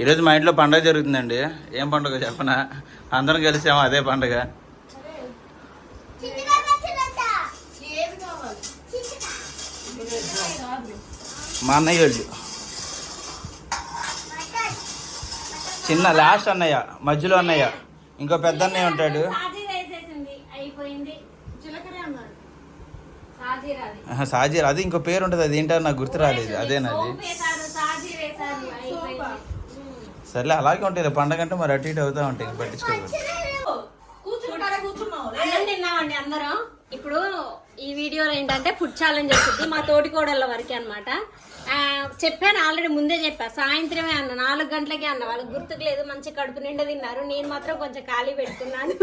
ఈరోజు మా ఇంట్లో పండగ జరుగుతుందండి. ఏం పండుగ చెప్పనా? అందరం కలిసాము అదే పండగ? మా అన్నయ్య వాళ్ళు చిన్న లాస్ట్ అన్నయ్య మధ్యలో అన్నయ్య. ఇంకో పెద్ద అన్నయ్య ఉంటాడు. సాజీర్ అది ఇంకో పేరు ఉంటుంది అది ఏంటో నాకు గుర్తు రాలేదు. అదేనది సర్లే అలాగే ఉంటాయి. పండగ అంటే మరి అటు ఇటు అవుతా ఉంటాయి. అన్నం తిన్నామండి అందరం. ఇప్పుడు ఈ వీడియోలో ఏంటంటే ఫుడ్ ఛాలెంజ్ వచ్చింది మా తోటి కోడళ్ళ వరకే అనమాట చెప్పాను ఆల్రెడీ ముందే చెప్పా. సాయంత్రమే అన్న నాలుగు గంటలకే అన్న. వాళ్ళకి గుర్తుకు లేదు మంచి కడుపు నిండా తిన్నారు. నేను మాత్రం కొంచెం ఖాళీ పెట్టుకున్నాను.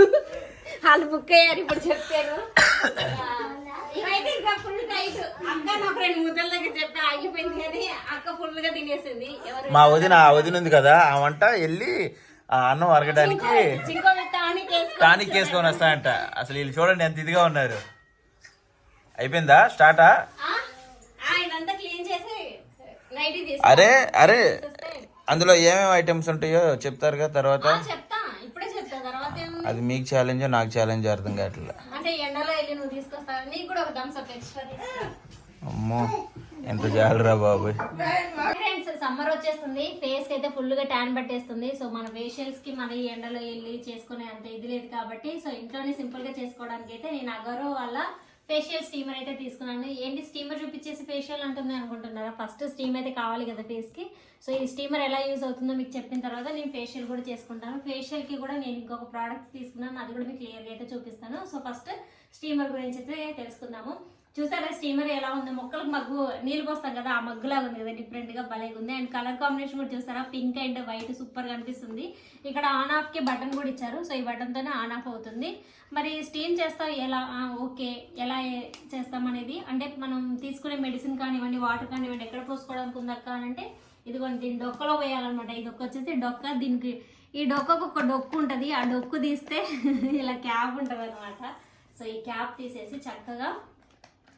వాళ్ళు బుక్ అయ్యారు ఇప్పుడు చెప్పాను ఇంకా ఫుల్ టైట్ అక్క నాకు రెండు ముద్దల దగ్గర చెప్పి ఆగిపోయింది కానీ అక్క ఫుల్గా తినేసింది. ఎవరు మా వదిన ఆ వదిన ఉంది కదా ఆ వంట వెళ్ళి ఆ అన్నం అరగడానికి చింకో టానిక్ వేసుకో టానిక్ వేసుకొని వస్తాయంట. అసలు వీళ్ళు చూడండి ఎంత ఇదిగా ఉన్నారు. అయిపోయిందా? స్టార్టా? ఆ? ఆ, ఇదంతా క్లీన్ చేసి నైట్ తీసి అరే అరే అందులో ఏమేమి ఐటమ్స్ ఉంటాయో చెప్తారుగా తర్వాత? ఆ, చెప్తా. ఇప్పుడే చెప్తా. తర్వాత ఏముంది? అది మీకు ఛాలెంజ్ నాకు ఛాలెంజ్ అర్థం కావట్లే. అంటే ఎండలో వెళ్ళి నువ్వు తీసుకొస్తావు? నీకు కూడా ఒక థమ్స్ అప్ ఎక్స్ట్రా అమ్మో ఎంత జాలరా బాబు ఫ్రెండ్స్ సమ్మర్ వచ్చేస్తుంది. ఫేస్కి అయితే ఫుల్గా ట్యాన్ పట్టేస్తుంది. సో మన ఫేషియల్స్కి మన ఎండలో వెళ్ళి చేసుకునే అంత ఇది లేదు కాబట్టి సో ఇంట్లోనే సింపుల్గా చేసుకోవడానికి అయితే నేను అగరో వాళ్ళ ఫేషియల్ స్టీమర్ అయితే తీసుకున్నాను. ఏంటి స్టీమర్ చూపించేసి ఫేషియల్ అంటుంది అనుకుంటున్నారా? ఫస్ట్ స్టీమ్ అయితే కావాలి కదా ఫేస్కి సో ఈ స్టీమర్ ఎలా యూజ్ అవుతుందో మీకు చెప్పిన తర్వాత నేను ఫేషియల్ కూడా చేసుకుంటాను. ఫేషియల్కి కూడా నేను ఇంకొక ప్రోడక్ట్ తీసుకున్నాను. అది కూడా మీకు క్లియర్గా అయితే చూపిస్తాను. సో ఫస్ట్ స్టీమర్ గురించి అయితే తెలుసుకుందాము. చూసారా స్టీమర్ ఎలా ఉంది? మొక్కలకు మగ్గు నీళ్ళు పోస్తాం కదా ఆ మగ్గులాగా ఉంది కదా డిఫరెంట్గా భలేగా ఉంది. అండ్ కలర్ కాంబినేషన్ కూడా చూసారా? పింక్ అండ్ వైట్ సూపర్ కనిపిస్తుంది అనిపిస్తుంది. ఇక్కడ ఆన్ ఆఫ్కి బటన్ కూడా ఇచ్చారు. సో ఈ బటన్ తోనే ఆన్ ఆఫ్ అవుతుంది. మరి స్టీమ్ చేస్తాం ఎలా? ఓకే ఎలా చేస్తామనేది చేస్తాం అనేది? అంటే మనం తీసుకునే మెడిసిన్ కానివ్వండి వాటర్ కానివ్వండి ఎక్కడ పోసుకోవడానికి ఉందక్క అంటే ఇదిగోండి దీని డొక్కలో పోయాలన్నమాట ఇది ఒక్క వచ్చేసి డొక్క దీనికి ఈ డొక్కకు ఒక డొక్కు ఉంటుంది. ఆ డొక్కు తీస్తే ఇలా క్యాప్ ఉంటుంది అనమాట సో ఈ క్యాప్ తీసేసి చక్కగా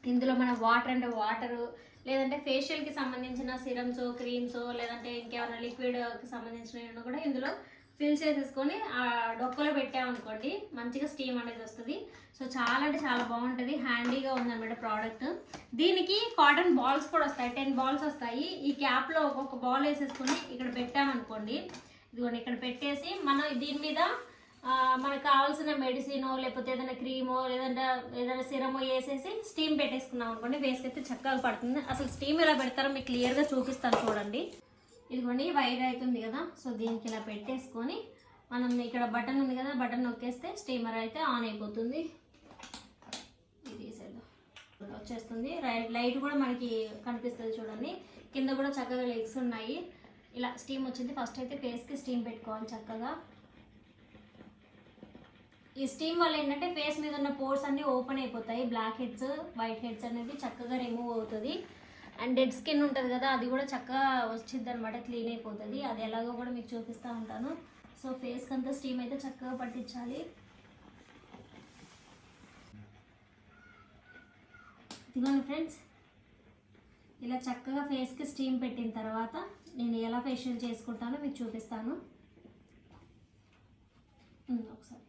ఇందులో మన వాటర్ అంటే వాటరు లేదంటే ఫేషియల్కి సంబంధించిన సిరమ్స్ క్రీమ్స్ లేదంటే ఇంకేమైనా లిక్విడ్కి సంబంధించిన కూడా ఇందులో ఫిల్ చేసేసుకొని ఆ డొక్కలో పెట్టామనుకోండి మంచిగా స్టీమ్ అనేది వస్తుంది. సో చాలా అంటే చాలా బాగుంటుంది. హ్యాండీగా ఉందన్నమాట ప్రోడక్ట్ దీనికి కాటన్ బాల్స్ కూడా వస్తాయి. టెన్ బాల్స్ వస్తాయి. ఈ క్యాప్లో ఒక్కొక్క బాల్ వేసేసుకొని ఇక్కడ పెట్టామనుకోండి ఇదిగోండి ఇక్కడ పెట్టేసి మనం దీని మీద మనకు కావాల్సిన మెడిసిన్ లేకపోతే ఏదైనా క్రీమో లేదంటే ఏదైనా సిరమో వేసేసి స్టీమ్ పెట్టేసుకున్నాం అనుకోండి వేసుకు అయితే చక్కగా పడుతుంది. అసలు స్టీమ్ ఎలా పెడతారో మీకు క్లియర్గా చూపిస్తాను చూడండి. ఇదిగోండి వైర్ అవుతుంది కదా సో దీనికి ఇలా పెట్టేసుకొని మనం ఇక్కడ బటన్ ఉంది కదా బటన్ నొక్కేస్తే స్టీమర్ అయితే ఆన్ అయిపోతుంది. ఇది వచ్చేస్తుంది. లైట్ కూడా మనకి కనిపిస్తుంది చూడండి. కింద కూడా చక్కగా లెగ్స్ ఉన్నాయి. ఇలా స్టీమ్ వచ్చింది. ఫస్ట్ అయితే ఫేస్కి స్టీమ్ పెట్టుకోవాలి చక్కగా. ఈ స్టీమ్ వల్ల ఏంటంటే ఫేస్ మీద ఉన్న పోర్స్ అన్ని ఓపెన్ అయిపోతాయి. బ్లాక్ హెడ్స్ వైట్ హెడ్స్ అనేది చక్కగా రిమూవ్ అవుతుంది. అండ్ డెడ్ స్కిన్ ఉంటుంది కదా అది కూడా చక్కగా వచ్చింది అనమాట క్లీన్ అయిపోతుంది. అది ఎలాగో కూడా మీకు చూపిస్తూ ఉంటాను. సో ఫేస్కి అంతా స్టీమ్ అయితే చక్కగా పట్టించాలి. ఇదిగోండి ఫ్రెండ్స్ ఇలా చక్కగా ఫేస్కి స్టీమ్ పెట్టిన తర్వాత నేను ఎలా ఫేషియల్ చేసుకుంటానో మీకు చూపిస్తాను. ఒకసారి.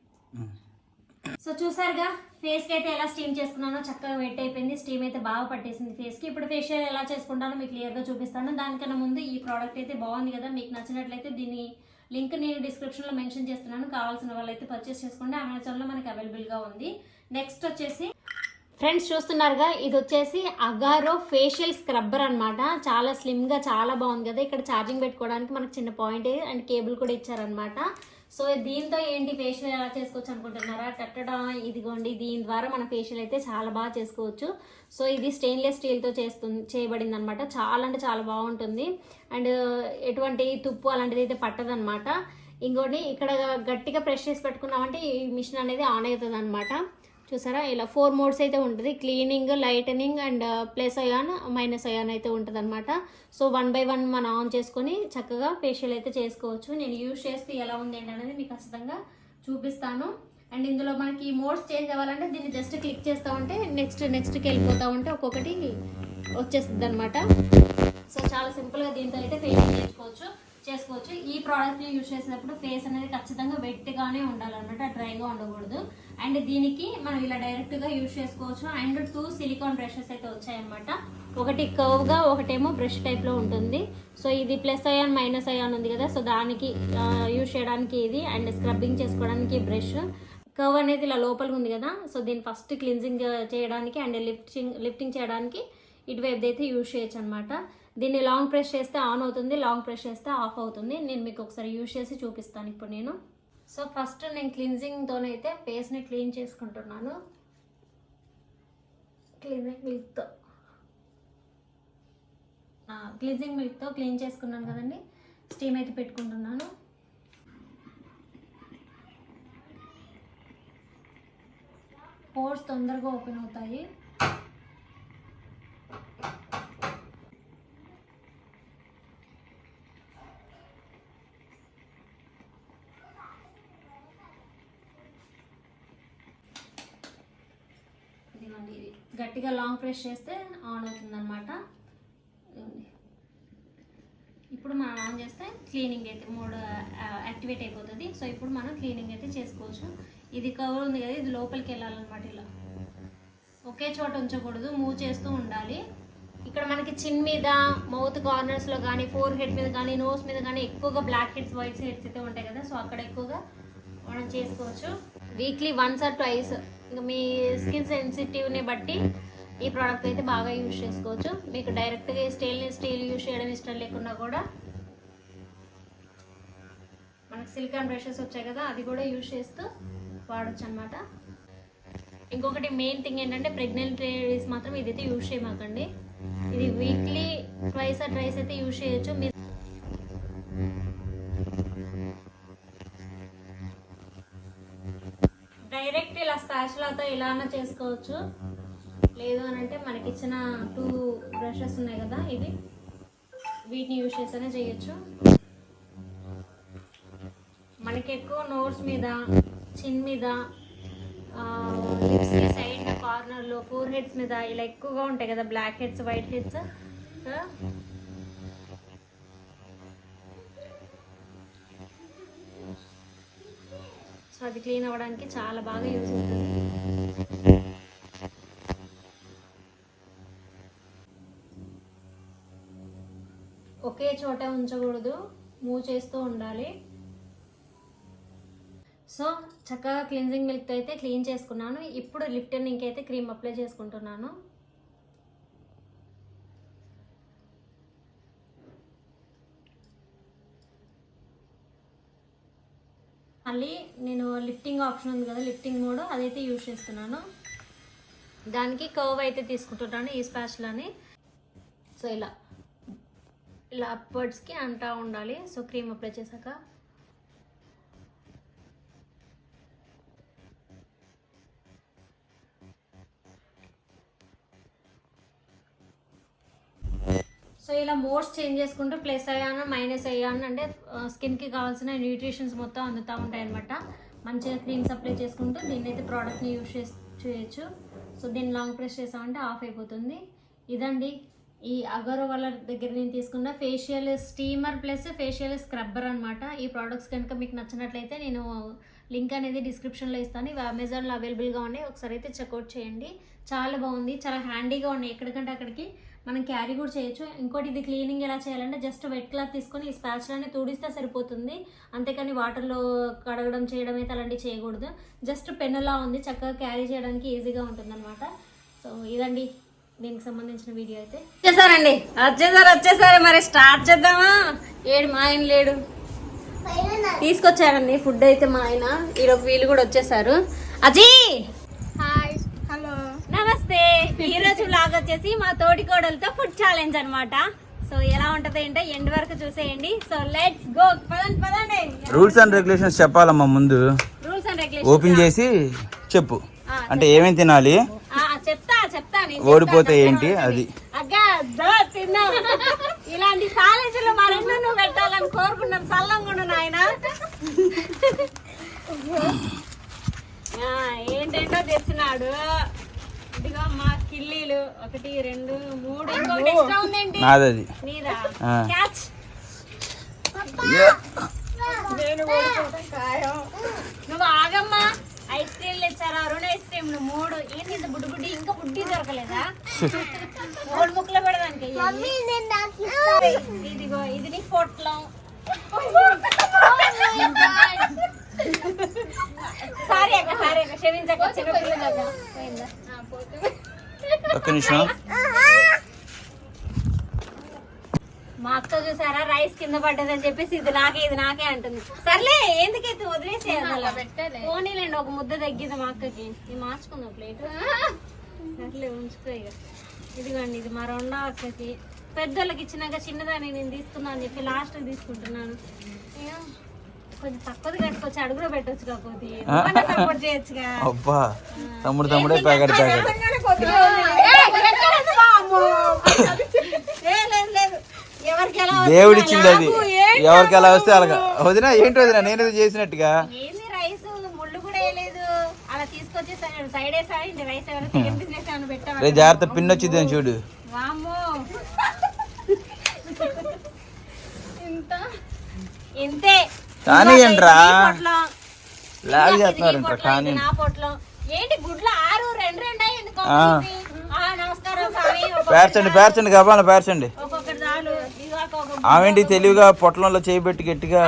సో చూసారుగా ఫేస్కి అయితే ఎలా స్టీమ్ చేసుకున్నానో చక్కగా వెట్ అయిపోయింది. స్టీమ్ అయితే బాగా పట్టేసింది ఫేస్కి. ఇప్పుడు ఫేషియల్ ఎలా చేసుకుంటానో మీకు క్లియర్గా చూపిస్తాను. దానికన్నా ముందు ఈ ప్రోడక్ట్ అయితే బాగుంది కదా. మీకు నచ్చినట్లయితే దీని లింక్ నేను డిస్క్రిప్షన్లో మెన్షన్ చేస్తున్నాను. కావాల్సిన వాళ్ళు అయితే పర్చేస్ చేసుకోండి. అమెజాన్లో మనకి అవైలబుల్గా ఉంది. నెక్స్ట్ వచ్చేసి ఫ్రెండ్స్ చూస్తున్నారుగా ఇది వచ్చేసి అగారో ఫేషియల్ స్క్రబ్బర్ అనమాట చాలా స్లిమ్గా చాలా బాగుంది కదా. ఇక్కడ ఛార్జింగ్ పెట్టుకోవడానికి మనకు చిన్న పాయింట్ అండ్ కేబుల్ కూడా ఇచ్చారనమాట సో దీంతో ఏంటి ఫేషియల్ ఎలా చేసుకోవచ్చు అనుకుంటున్నారా? టట్టడా ఇదిగోండి దీని ద్వారా మన ఫేషియల్ అయితే చాలా బాగా చేసుకోవచ్చు. సో ఇది స్టెయిన్లెస్ స్టీల్తో చేస్తుంది చేయబడింది అనమాట చాలా అంటే చాలా బాగుంటుంది. అండ్ ఎటువంటి తుప్పు అలాంటిది అయితే పట్టదనమాట. ఇంకోటి ఇక్కడ గట్టిగా ప్రెస్ చేసి పెట్టుకున్నామంటే ఈ మిషన్ అనేది ఆన్ అవుతుంది అనమాట చూసారా? ఇలా ఫోర్ మోడ్స్ అయితే ఉంటుంది. Cleaning lightning and plus ion minus ion అయితే ఉంటుంది అనమాట సో వన్ బై వన్ మనం ఆన్ చేసుకొని చక్కగా ఫేషియల్ అయితే చేసుకోవచ్చు. నేను యూజ్ చేస్తే ఎలా ఉంది ఏంటి అనేది మీకు ఖచ్చితంగా చూపిస్తాను. అండ్ ఇందులో మనకి మోడ్స్ చేంజ్ అవ్వాలంటే దీన్ని జస్ట్ క్లిక్ చేస్తా ఉంటే నెక్స్ట్ నెక్స్ట్కి వెళ్ళిపోతా ఉంటే ఒక్కొక్కటి వచ్చేస్తుంది అనమాట సో చాలా సింపుల్గా దీంతో అయితే ఫేషియల్ చేసుకోవచ్చు. చేసుకోవచ్చు. ఈ ప్రోడక్ట్ని యూజ్ చేసినప్పుడు ఫేస్ అనేది ఖచ్చితంగా వెట్గానే ఉండాలన్నమాట డ్రైగా ఉండకూడదు. అండ్ దీనికి మనం ఇలా డైరెక్ట్గా యూజ్ చేసుకోవచ్చు. అండ్ టూ సిలికాన్ బ్రషెస్ అయితే వచ్చాయన్నమాట. ఒకటి కర్వ్గా ఒకటేమో బ్రష్ టైప్లో ఉంటుంది. సో ఇది ప్లస్ అయాన్ మైనస్ అయాన్ ఉంది కదా. సో దానికి యూజ్ చేయడానికి ఇది అండ్ స్క్రబ్బింగ్ చేసుకోవడానికి బ్రష్ కర్వ్ అనేది ఇలా లోపలికి ఉంది కదా. సో దీన్ని ఫస్ట్ క్లిన్జింగ్ చేయడానికి అండ్ లిఫ్టింగ్ లిఫ్టింగ్ చేయడానికి ఇటువైపు అయితే యూజ్ చేయొచ్చు అనమాట దీన్ని లాంగ్ ప్రెస్ చేస్తే ఆన్ అవుతుంది లాంగ్ ప్రెస్ చేస్తే ఆఫ్ అవుతుంది. నేను మీకు ఒకసారి యూజ్ చేసి చూపిస్తాను ఇప్పుడు నేను. సో ఫస్ట్ నేను క్లిన్జింగ్తోనైతే ఫేస్ని క్లీన్ చేసుకుంటున్నాను. క్లీనింగ్ మిల్క్తో క్లిన్జింగ్ మిల్క్తో క్లీన్ చేసుకున్నాను కదండి. స్టీమ్ అయితే పెట్టుకుంటున్నాను. పోర్స్ తొందరగా ఓపెన్ అవుతాయి ఇదిగోండి ఇది గట్టిగా లాంగ్ ప్రెస్ చేస్తే ఆన్ అవుతుంది అనమాట ఇప్పుడు మనం ఆన్ చేస్తే క్లీనింగ్ అయితే మోడ్ యాక్టివేట్ అయిపోతుంది. సో ఇప్పుడు మనం క్లీనింగ్ అయితే చేసుకోవచ్చు. ఇది కవర్ ఉంది కదా ఇది లోపలికి వెళ్ళాలన్నమాట ఇలా. ఒకే చోట ఉంచకూడదు మూవ్ చేస్తూ ఉండాలి. ఇక్కడ మనకి చిన్ మీద మౌత్ కార్నర్స్లో కానీ ఫోర్ హెడ్ మీద కానీ నోస్ మీద కానీ ఎక్కువగా బ్లాక్ హెడ్స్ వైట్స్ హెడ్స్ అయితే ఉంటాయి కదా. సో అక్కడ ఎక్కువగా మనం చేసుకోవచ్చు. Weekly once or twice. ఇంకా మీ స్కిన్ సెన్సిటివ్ని బట్టి ఈ ప్రోడక్ట్ అయితే బాగా యూజ్ చేసుకోవచ్చు. మీకు డైరెక్ట్గా స్టీల్ స్టీల్ యూజ్ చేయడం ఇష్టం లేకుండా కూడా మనకు సిలికాన్ బ్రషెస్ వచ్చాయి కదా అది కూడా యూజ్ చేస్తూ వాడచ్చు అనమాట ఇంకొకటి మెయిన్ థింగ్ ఏంటంటే ప్రెగ్నెంట్ లేడీస్ మాత్రం ఇదైతే యూజ్ చేయమాకండి. ఇది వీక్లీ ట్వైస్ ఆ ట్రైస్ అయితే యూజ్ చేయొచ్చు. మీరు డైరెక్ట్ ఇలా స్పాచులాతో ఇలానే చేసుకోవచ్చు. లేదు అని అంటే మనకి ఇచ్చిన టూ బ్రషెస్ ఉన్నాయి కదా ఇవి. వీటిని యూజ్ చేస్తేనే చేయొచ్చు. మనకి ఎక్కువ నోట్స్ మీద చిన్ మీద సైడ్ కార్నర్లో ఫోర్ హెడ్స్ మీద ఇలా ఎక్కువగా ఉంటాయి కదా black heads white heads so అది క్లీన్ అవ్వడానికి చాలా బాగా యూజ్ అవుతుంది. ఒకే చోట ఉంచకూడదు. మూవ్ చేస్తూ ఉండాలి. సో చక్కగా క్లిన్జింగ్ మిల్క్తో అయితే క్లీన్ చేసుకున్నాను. ఇప్పుడు లిఫ్టర్ అయితే క్రీమ్ అప్లై చేసుకుంటున్నాను. మళ్ళీ నేను లిఫ్టింగ్ ఆప్షన్ ఉంది కదా లిఫ్టింగ్ మోడ్ అదైతే యూజ్ చేస్తున్నాను. దానికి కర్వ్ అయితే తీసుకుంటున్నాను ఈ స్పాచ్లని. సో ఇలా. ఇలా అప్వర్డ్స్కి అంటా ఉండాలి. సో క్రీమ్ అప్లై చేశాక. సో ఇలా మోడ్స్ చేంజ్ చేసుకుంటూ ప్లస్ అయ్యాను మైనస్ అయ్యాను అంటే స్కిన్కి కావాల్సిన న్యూట్రిషన్స్ మొత్తం అందుతూ ఉంటాయి అనమాట మంచిగా క్రీమ్స్ అప్లై చేసుకుంటూ దీన్నైతే ప్రోడక్ట్ని యూజ్ చేసి చేయొచ్చు. సో దీన్ని లాంగ్ ప్రెస్ చేసామంటే ఆఫ్ అయిపోతుంది. ఇదండి ఈ అగర్వాల వాళ్ళ దగ్గర నేను తీసుకున్న facial steamer plus facial scrubber అనమాట ఈ ప్రోడక్ట్స్ కనుక మీకు నచ్చినట్లయితే నేను లింక్ అనేది డిస్క్రిప్షన్లో ఇస్తాను. ఇవి అమెజాన్లో అవైలబుల్గా ఉన్నాయి. ఒకసారి అయితే చెక్అవుట్ చేయండి. చాలా బాగుంది. చాలా హ్యాండీగా ఉన్నాయి. ఎక్కడికంటే అక్కడికి మనం క్యారీ కూడా చేయొచ్చు. ఇంకోటి ఇది క్లీనింగ్ ఎలా చేయాలంటే జస్ట్ వెట్ క్లాత్ తీసుకొని ఈ స్పాచ్లని తుడిస్తే సరిపోతుంది. అంతేకాని వాటర్లో కడగడం చేయడం అయితే అలాంటివి చేయకూడదు. జస్ట్ పెన్నులా ఉంది. చక్కగా క్యారీ చేయడానికి ఈజీగా ఉంటుందన్నమాట. సో ఇదండి. దీనికి సంబంధించిన వీడియో అయితే వచ్చేసారండి. వచ్చేసారు వచ్చేసారు. మరి స్టార్ట్ చేద్దామా? ఏడు మా ఆయన లేడు. తీసుకొచ్చారండి ఫుడ్ అయితే మా ఆయన. ఈరోజు వీళ్ళు కూడా వచ్చేసారు. అజీ! హాయ్. హలో. నమస్తే. ఈ రోజు బ్లాగ్ వచ్చేసి మా తోటి కోడలతో ఫుడ్ ఛాలెంజ్ అన్నమాట. సో ఎలా ఉంటది ఏంటో ఎండ్ వరకు చూసేయండి. సో లెట్స్ గో పదండి పదండి. రూల్స్ అండ్ రెగ్యులేషన్స్ చెప్పాలమ్మా ముందు. రూల్స్ అండ్ ఓపెన్ రెగ్యులేషన్ చేసి చెప్పు. అంటే ఏమేమి తినాలి? చెప్తా చెప్తా నేను ఓడిపోతే ఏంటి అది? అగ్గా ఇలాంటి కాలేజీలో మరెన్నో నువ్వు పెట్టాలని కోరుకున్నాను. సల్లంగా నాయన. ఏంటంటో తెచ్చినాడు. ఇదిగో మా కిల్లీలు. ఒకటి రెండు మూడు. ఇంకొకటి ఎక్స్ట్రా ఉందేంటి నాది. క్యాచ్. నేను నువ్వు ఆగమ్మా. ఐస్ క్రీమ్ తెచ్చారా అరుణ్ ఐస్ క్రీమ్ నువ్వు మూడు. ఏంటి ఇంత బుడ్డి బుడ్డి? ఇంకా బుడ్డి దొరకలేదా? మూడు ముక్కలు పెడదానికి ఇదిగో ఇది నీ పొట్లం. సారీ అక్క సారీ అక్క క్షమించక్క చిన్నపిల్లలు అక్క పోయిందా? ఒక్క నిమిషం. మా అక్క చూసారా? రైస్ కింద పడ్డదని చెప్పేసి ఇది నాకే ఇది నాకే అంటుంది. సర్లే ఎందుకైతే వదిలేసే పోనీలేండి ఒక ముద్ద తగ్గింది మా అక్కకి. ఇది మార్చుకుందాం ప్లేట్. సర్లే ఉంచుకో ఇక. ఇదిగోండి ఇది మా రెండో అక్కకి. పెద్దోళ్ళకి ఇచ్చినాక చిన్నదాన్ని నేను తీసుకుందాం అని చెప్పి లాస్ట్ తీసుకుంటున్నాను. కొంచెం తక్కువది కట్టుకోవచ్చు అడుగులో పెట్టొచ్చు కాకపోతే సపోర్ట్ చేయొచ్చుగా. అబ్బా తమ్ముడు తమ్ముడే ప్యాకెట్ ప్యాకెట్ నిజంగానే కొద్దిగా ఉంది. ఏ, లేదు లేదు ఎవరికి ఎలా దేవుడు ఇచ్చింది అది. ఎవరికి ఎలా వస్తే అలాగా. వదినా ఏంటి వదినా? నేను ఇది చేసినట్టుగా రే జాగ్రత్త పిన్ వచ్చింది చూడు. వామ్మో. ఇంత? ఇంతే. కానీయండిరా. ఇది నీ పొట్లం. లాగ్ చేస్తున్నారంట పొట్లం, కానీ పేర్చండి పేర్చండి గబాల పేర్చండి. ఆమెంటి తెలివిగా పొట్లంలో చేయబెట్టి గట్టిగా?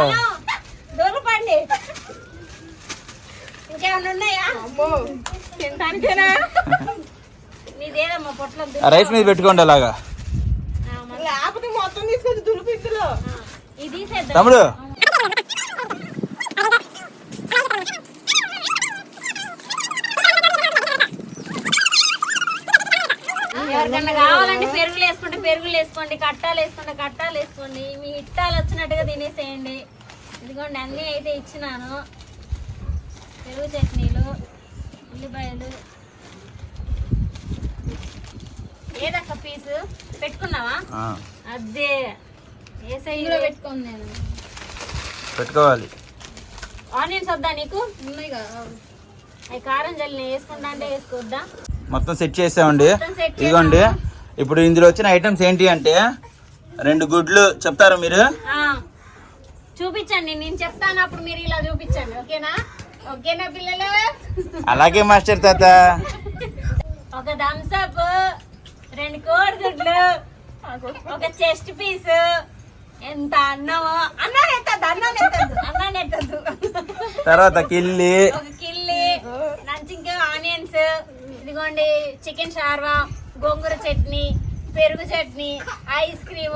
రైస్ మీద పెట్టుకోండి అలాగా. ఆ, మరి. లేకపోతే మొత్తం తీసుకొచ్చి దులుపు ఇందులో ఆ, ఇది తీసేద్దాం తమ్ముడు ఎవరికన్నా కావాలంటే పెరుగులు వేసుకుంటే పెరుగులు వేసుకోండి కట్టాలు వేసుకుంటే కట్టాలు వేసుకోండి. మీ ఇట్టాలు వచ్చినట్టుగా తినేసేయండి. ఇదిగోండి అన్నీ అయితే ఇచ్చినాను. పెరుగు చట్నీలు ఉల్లిపాయలు. ఏదక్క పీసు? పెట్టుకున్నావా? అదే. ఏ సైజు పెట్టుకోండి నేను. పెట్టుకోవాలి. ఆనియన్స్ వద్దా నీకు? ఉన్నాయి కదా. అవి కారం జల్లి వేసుకుంటా అంటే వేసుకోవద్దా? మొత్తం సెట్ చేసామండి. ఇదిగోండి. ఇప్పుడు ఇందులో వచ్చిన ఐటమ్స్ ఏంటి అంటే రెండు గుడ్లు చెప్తారా మీరు? చూపించండి. నేను చెప్తాను అప్పుడు మీరు ఇలా చూపించండి. ఓకేనా? ఓకేనా పిల్లలు? అలాగే మాస్టర్ తాత. ఒక థమ్స్ అప్ రెండు కోడిగుడ్లు ఒక చెస్ట్ పీస్ ఎంత అన్నమో. అన్నాను ఎత్తద్దు అన్నాను ఎత్తద్దు ఎత్తద్దు తర్వాత కిల్లి. కిల్లి నంచింగ్ ఆనియన్స్ ఇదిగోండి చికెన్ షార్వా గోంగూర చట్నీ పెరుగు చట్నీ ఐస్ క్రీమ్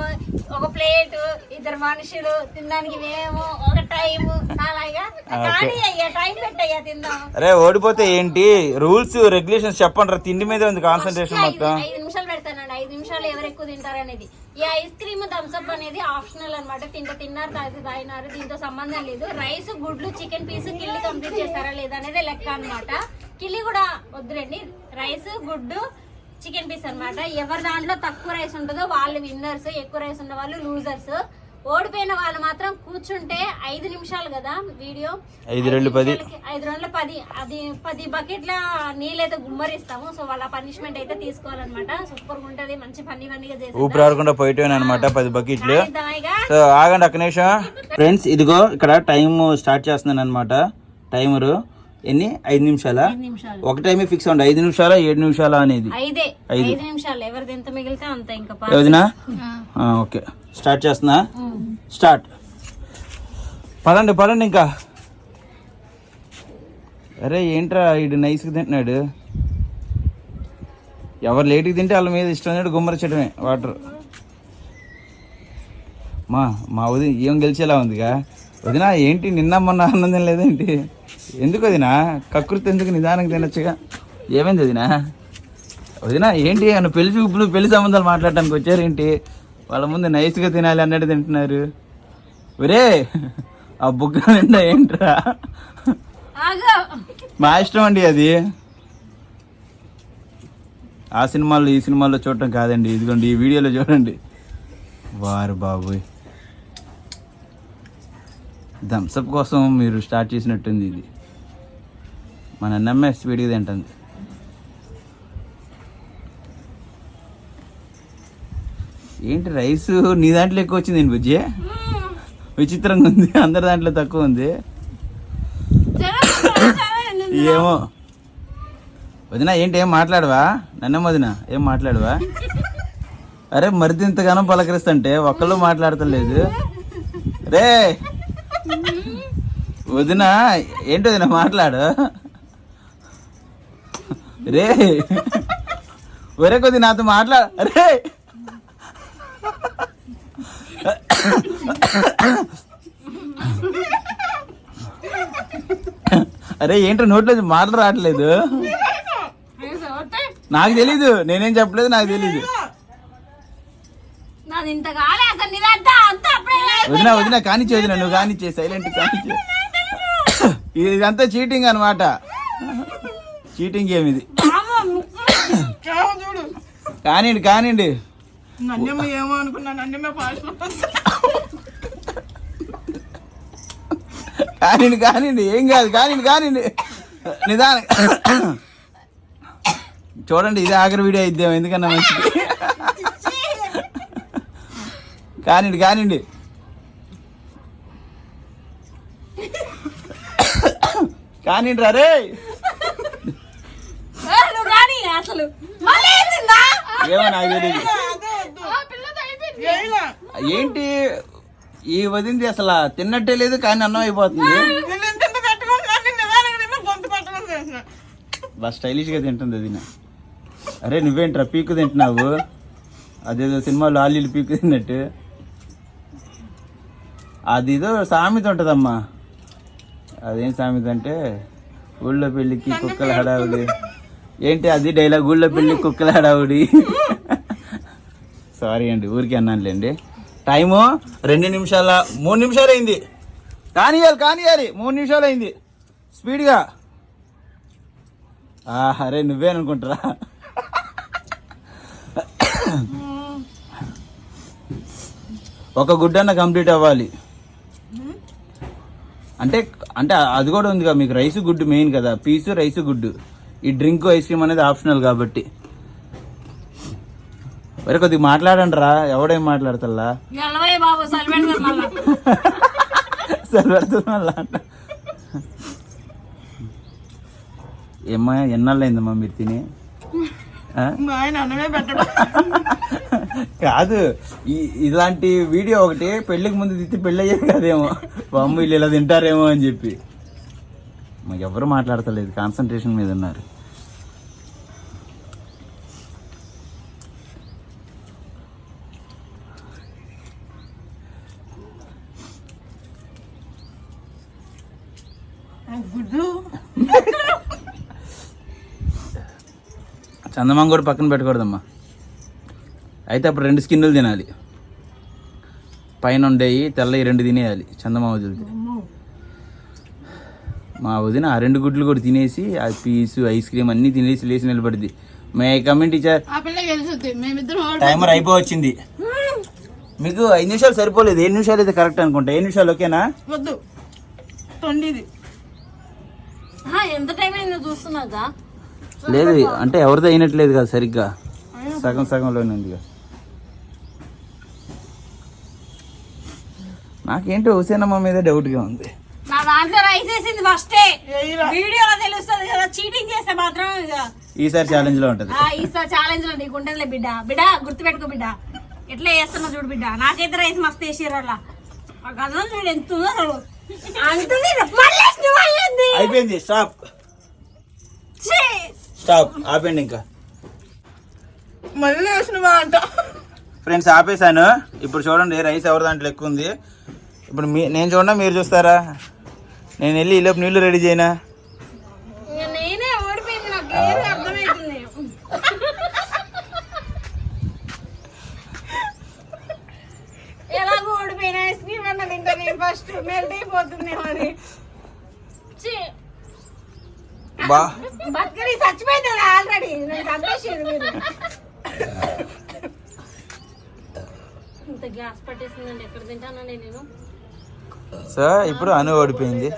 ఒక ప్లేట్ ఇద్దరు మనుషులు తినడానికి మేము ఒక టైం అలాగా కానీ అయ్యా టైం పెట్టయ్యా తిందాం అరే ఓడిపోతే ఏంటి? రూల్స్ రెగ్యులేషన్స్ చెప్పండి తిండి మీద ఉంది కాన్సన్ట్రేషన్ ఐదు మొత్తం. ఐదు నిమిషాలు పెడతానండి ఐదు నిమిషాలు ఎవరు ఎక్కువ తింటారు అనేది ఈ ఐస్ క్రీమ్ థమ్స్అప్ అనేది ఆప్షనల్ అన్నమాట. తింటే తిన్నారు తాగితే తాగినారు దీంతో సంబంధం లేదు. రైస్ గుడ్లు చికెన్ పీస్ కిల్లి కంప్లీట్ చేస్తారా లేదా అనేది లెక్క అన్నమాట. కిల్లి కూడా వద్దులేండి. రైస్ గుడ్డు చికెన్ పీస్ అన్నమాట. ఎవరి దాంట్లో తక్కువ రైస్ ఉంటుందో వాళ్ళు విన్నర్స్ ఎక్కువ రైస్ ఉన్న వాళ్ళు లూజర్స్. ఓడిపోయిన వాళ్ళు మాత్రం కూర్చుంటే ఐదు నిమిషాలు కదా వీడియో. ఐదు రెండు పది. ఐదు రోజుల పది. అది పది బకెట్ల నీళ్ళైతే గుమ్మరిస్తాము. సో వాళ్ళ పనిష్మెంట్ అయితే తీసుకోవాలన్నమాట. సూపర్గా ఉంటది. మంచి ఫన్నీ ఫన్నీగా చేసి ఊపిరి ఆడకుండా అనమాట పది బకెట్లు. సో ఆగండి ఒక్క నిమిషం. ఫ్రెండ్స్ ఇదిగో ఇక్కడ టైం స్టార్ట్ చేస్తున్నాను అనమాట టైమరు. ఎన్ని? ఐదు నిమిషాలా? ఒక టైమే ఫిక్స్ అవ్వండి ఐదు నిమిషాలా ఏడు నిమిషాలా అనేది? ఐదే. నిమిషాలు. ఎవరిది ఎంత మిగిలితే అంత ఇంకా ఓకే. స్టార్ట్ చేస్తున్నా? స్టార్ట్. పదండి పదండి ఇంకా. అరే ఏంట్రా ఇడు నైస్గా తింటున్నాడు? ఎవరు లేట్కి తింటే వాళ్ళ మీద ఇష్టం గుమ్మరించడమే వాటర్ మా మా వదిన ఏం గెలిచేలా ఉందిగా? వదినా ఏంటి నిన్న మొన్న ఆనందం లేదేంటి ఎందుకు వదినా? కకృతి ఎందుకు నిదానంగా తినొచ్చుగా? ఏమైంది వదినా? వదినా ఏంటి? అన్న పెళ్ళి చూపులు పెళ్ళి సంబంధాలు మాట్లాడడానికి వచ్చారేంటి వాళ్ళ ముందు నైస్గా తినాలి అన్నట్టు తింటున్నారు. ఒరే ఆ బుగ్గ నిండా ఏంట్రా? మా ఇష్టం అండి అది. ఆ సినిమాల్లో ఈ సినిమాల్లో చూడటం కాదండి. ఇదిగోండి ఈ వీడియోలో చూడండి. వారు బాబోయ్. థమ్సప్ కోసం మీరు స్టార్ట్ చేసినట్టుంది ఇది. మన అన్నమ్మే స్పీడ్గా తింటుంది ఏంటి రైస్ నీ దాంట్లో ఎక్కువ వచ్చింది ఏంటి బుజ్జి? విచిత్రంగా ఉంది. అందరి దాంట్లో తక్కువ ఉంది. ఏమో. వదిన ఏంటి ఏం మాట్లాడవా? నన్నేం వదిన ఏం మాట్లాడవా? అరే మరిది ఇంతగానో పలకరిస్తుంటే ఒక్కళ్ళు మాట్లాడతలేదు. రే వదిన ఏంటి వదిన మాట్లాడు. రే ఒరే కొద్ది నాతో మాట్లాడ రే. అరే ఏంటో నోట్లో మాటలు రావట్లేదు? నాకు తెలీదు నేనేం చెప్పలేదు నాకు తెలీదు. నాది ఇంత కాలే అసలు నీదంతా. వదిన వదిన కానిచ్చే వదిన నువ్వు కానిచ్చే సైలెంట్ కానిచ్చే. ఇదంతా చీటింగ్ అనమాట చీటింగ్ గేమ్ ఇది నన్నేమో ఫాస్ట్ కానివ్వండి కానివ్వండి ఏం కాదు కానివ్వండి కానివ్వండి నిదానం. చూడండి ఇది ఆఖరి వీడియో ఇద్దాం ఎందుకన్నా మంచిది. కానివ్వండి కానివ్వండి కానివ్వండి రే. కానీ అసలు? ఏమో నాకు తెలియదు ఏయినా ఏంటి? ఈ వదింది అసలు తిన్నట్టే లేదు కానీ అన్నం అయిపోతుంది. బాగా స్టైలిష్గా తింటుంది అది అరే నువ్వేంట్రా పీకు తింటున్నావు? అదేదో సినిమాలో ఆలీలు పీకు తిన్నట్టు. అదేదో సామెత ఉంటుందమ్మా. అదేం సామెత అంటే ఊళ్ళో పెళ్ళికి కుక్కల హడావుడి. ఏంటి అది డైలాగ్? ఊళ్ళో పెళ్ళి కుక్కల హడావుడి. సారీ అండి ఊరికి అన్నానులేండి. టైము రెండు నిమిషాల మూడు నిమిషాలు అయింది కానియాలి కానియాలి మూడు నిమిషాలు అయింది స్పీడ్గా అరే నువ్వే అనుకుంటారా? ఒక గుడ్డన్న కంప్లీట్ అవ్వాలి. అంటే అంటే అది కూడా ఉంది కదా మీకు రైస్ గుడ్డు మెయిన్ కదా. పీసు రైస్ గుడ్డు. ఈ డ్రింక్ ఐస్ క్రీమ్ అనేది ఆప్షనల్ కాబట్టి. మరి కొద్దిగా మాట్లాడండి రా. ఎవడేం మాట్లాడతల్లా? ఏమ్మా ఎన్నాళ్ళైందమ్మా మీరు తిని? ఆ? మా ఆయన అన్నమే పెట్టడం. కాదు ఈ ఇలాంటి వీడియో ఒకటి పెళ్ళికి ముందు తిత్తి పెళ్ళి అయ్యేది కదేమో. అమ్మ వీళ్ళు ఇలా తింటారేమో అని చెప్పి. మాకు ఎవరు మాట్లాడతలేదు కాన్సన్ట్రేషన్ మీద ఉన్నారు. చందమామ కూడా పక్కన పెట్టకూడదమ్మా. అయితే అప్పుడు రెండు స్కిన్నులు తినాలి. పైన ఉండేవి తెల్లవి రెండు తినేయాలి చందమామ వదిలితే. మా వదిన ఆ రెండు గుడ్లు కూడా తినేసి ఆ పీసు ఐస్ క్రీమ్ అన్నీ తినేసి లేచి నిలబడింది. మే కమెంట్ టీచర్. టైమర్ అయిపోవచ్చింది. మీకు ఐదు నిమిషాలు సరిపోలేదు ఏడు నిమిషాలు అయితే కరెక్ట్ అనుకుంటా. ఏడు నిమిషాలు ఓకేనా? వద్దు తొండిది ఆ, ఎంత టైం అయిందో చూస్తున్నాగా లేదు అంటే ఎవరితో అయినట్లేదు కదా సరిగ్గా. సగం సగంలోనే ఉంది కదా. నాకేంటో హుసేనమ్మ మీద డౌట్గా ఉంది. నా దాంట్లో రైస్ వేసింది ఫస్టే. వీడియోలో తెలుస్తుంది కదా చీటింగ్ చేస్తే మాత్రం ఇక. ఈసారి ఛాలెంజ్లో ఉంటది. ఆ, ఈసారి ఛాలెంజ్లో నీకు ఉంటుందిలే బిడ్డ. బిడ్డ గుర్తుపెట్టుకో బిడ్డ. ఎట్లా చేస్తున్నా చూడు బిడ్డ. నాకైతే రైస్ మస్తు వేసారు అలా. ఆ గదం చూడు ఎంత చూడు. అంటుంది మళ్ళీ అయిపోయింది స్టాప్! స్టాప్ ఆపండి ఇంకా. మళ్ళీ వేసినవా అంట. ఫ్రెండ్స్ ఆపేసాను ఇప్పుడు చూడండి రైస్ ఎవరి దాంట్లో ఎక్కువ ఉంది? ఇప్పుడు మీ నేను చూడనా మీరు చూస్తారా? నేను వెళ్ళి ఈలోపు నీళ్ళు రెడీ చేయనా! బా. బతుకని చచ్చిపోయింది ఆల్రెడీ నేను ఇంత గ్యాస్ పట్టేసిందండి ఎక్కడ తింటానండి నేను. సో ఇప్పుడు అను ఓడిపోయింది.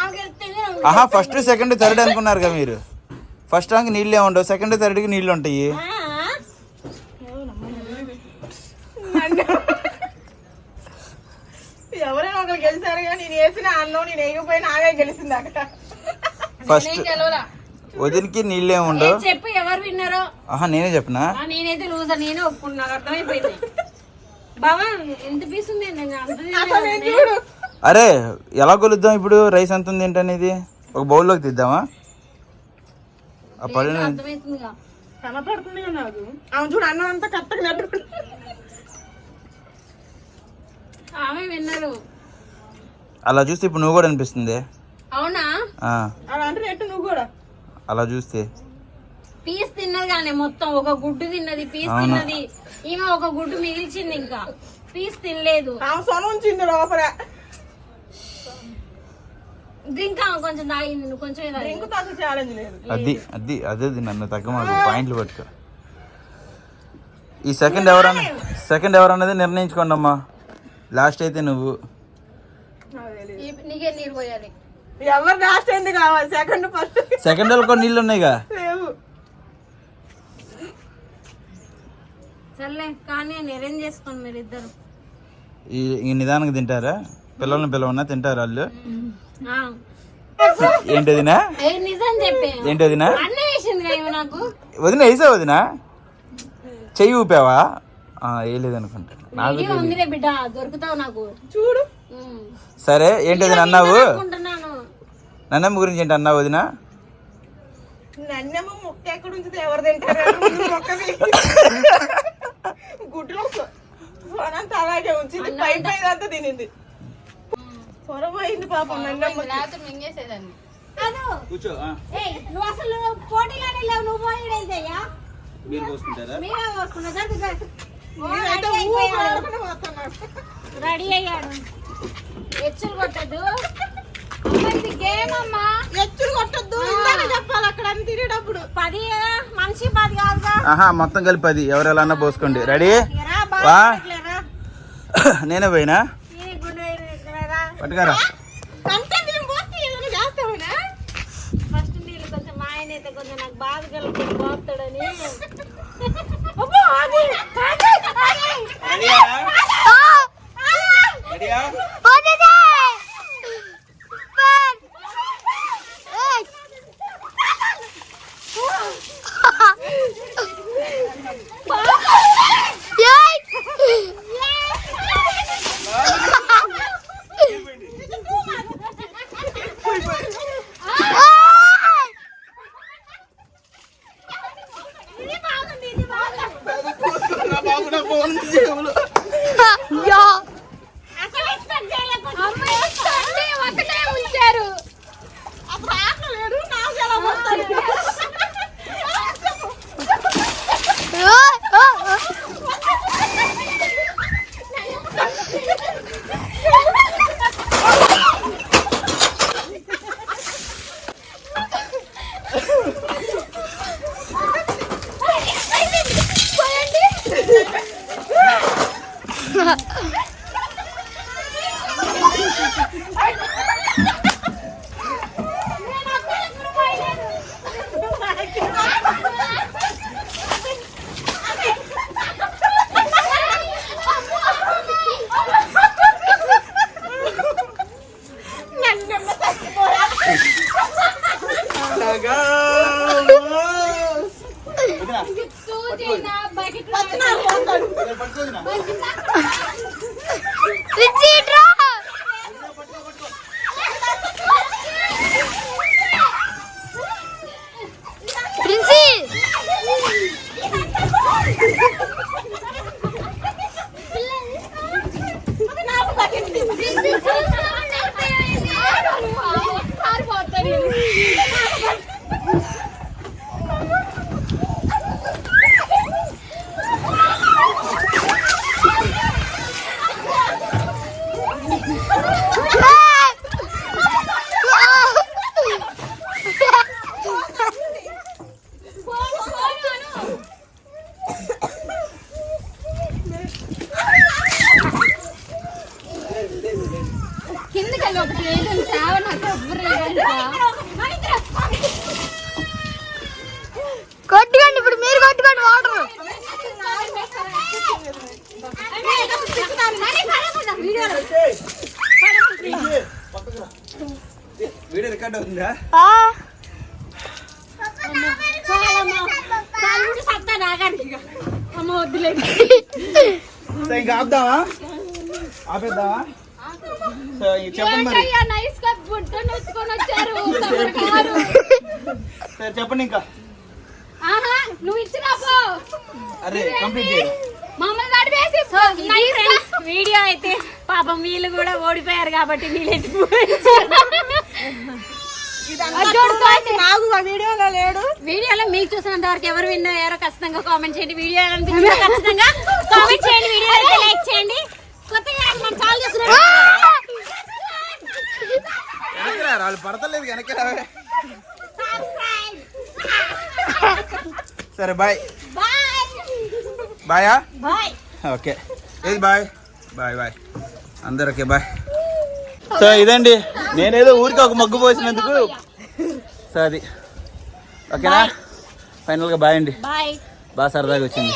ఆమె ఆహా ఫస్ట్ సెకండ్ థర్డ్ అనుకున్నారు కదా మీరు. ఫస్ట్ ర్యాంక్ నీళ్ళే ఉండవు సెకండ్ థర్డ్కి నీళ్ళు ఉంటాయి. ఎవరైనా ఒకరు గెలిచారు కానీ నేను వేసిన అన్నం నేను వేయకపోయినా ఆగే గెలిచింది అక్కడ. ఫస్ట్ వదినికి నీళ్ళే ఉండవు. చెప్పు ఎవరు విన్నారో? ఆహా నేనే చెప్పనా? నేనైతే లూజర్ నేనే ఒప్పుకున్నా అర్థమైపోయింది. బాబా ఎంత పీస్ ఉంది? అరే ఎలా కొలుద్దాం ఇప్పుడు? రైస్ ఎంత ఉంది ఏంటనేది? ఒక బౌల్లోకి తీద్దామా? ఆ పడిన అర్థమవుతుందిగా కనపడుతుంది కదా నాకు. అవును చూడు అన్నం అంతా కరెక్ట్గా నట్టు ఆమె విన్నారు. అలా చూస్తే ఇప్పుడు నువ్వు కూడా అనిపిస్తుంది. అవునా ఆ, అలా అంటే నెట్టు నువ్వు కూడా అలా చూస్తే. పీస్ తిన్నది కానీ మొత్తం ఒక గుడ్డు తిన్నది పీస్. తిన్నది. ఈమె ఒక గుడ్డు మిగిల్చింది ఇంకా. పీస్ తినలేదు. ఆమె సొన ఉంచింది లోపల. డ్రింక్ కొంచెం తాగింది ఛాలెంజ్ లేదు. అది అది అదే నన్ను తగ్గ మాకు పాయింట్లు పట్టుకో. ఈ సెకండ్ ఎవరన్నా సెకండ్ ఎవరన్నది నిర్ణయించుకోండి అమ్మా లాస్ట్ అయితే నువ్వు. నీకే నీరు పోయాలి. ఎవరు లాస్ట్ అయింది కావాలి సెకండ్ ఫస్ట్ సెకండ్ వాళ్ళకి కూడా నీళ్ళు ఉన్నాయిగా. లేవు. సర్లే కానీ నేను అరేంజ్ చేసుకోండి మీరు ఇద్దరు ఈ నిదానంగా తింటారా? పిల్లల్ని పిల్లవన్నా తింటారు వాళ్ళు? ఏంటదినా ఏ నిజం చెప్పే. ఏంటదినా వదిన? వేసా వదిన చెయ్యి ఊపావా? ఆ, వేయలేదు అనుకుంటా నాకు వీడియో ఉందిలే బిడ్డ దొరుకుతావు నాకు. చూడు. ఉమ్. సరే ఏంటది అన్నావు? నన్నమ్మ గురించి ఏంటి అన్నావు వదిన? నన్నేమో ముక్క ఎక్కడ ఉంచితే ఎవరు తింటారు? గుడ్లో సొనంతా అలాగే ఉంచింది. పై పై అంతా తినింది. పొరపోయింది పాపం కూర్చో ఏయ్ నువ్వు అసలు పోటీలోనే లేవు నువ్వు పోయిడైతేయ్యా మీరు పోసుకుంటారా? మీరే పోసుకున్నా. రెడీ అయ్యాడు. హెచ్చులు కొట్టద్దు. పది పది ఆహా మొత్తం కలిపి అది ఎవరు ఎలా అన్నా పోసుకోండి రెడీ? రా వా. నేనే పోయినా? పట్టుకారా అంటే మేము పోతే ఏదైనా చేస్తామనా ఫస్ట్ నీళ్ళు కొంచెం మా ఆయన అయితే కొంచెం నాకు బాధ కలుగుతుంది పోతాడని అబ్బో, ఆగు, ఆగు, ఆగు. ఇది బాగుంది ఇది బాగుంది అసలు సరే చెప్పండి ఇంకా. నువ్వు ఇచ్చినా అరే కంప్లీట్ వీడియో అయితే పాపం వీళ్ళు కూడా ఓడిపోయారు కాబట్టి వీడియోలో మీకు చూసినంత వరకు ఎవరు విన్ అయ్యారో ఖచ్చితంగా కామెంట్ చేయండి. వీడియో ఖచ్చితంగా. కామెంట్ చేయండి వీడియో అయితే లైక్ చేయండి. కొత్తగా మన ఛానల్ చూస్తున్నారు వెనక్కి రా, వాళ్ళు పడతలేదు వెనక్కి రావే సరే బాయ్. బాయా? బాయ్. ఓకే. ఏది బాయ్? Bye bye. అందరు ఓకే. బాయ్ సో ఇదండి. నేనేదో ఊరికి ఒక మగ్గు పోసినందుకు సో అది. ఓకేనా? ఫైనల్గా బాయ్ అండి. బాగా సరదాగా వచ్చింది?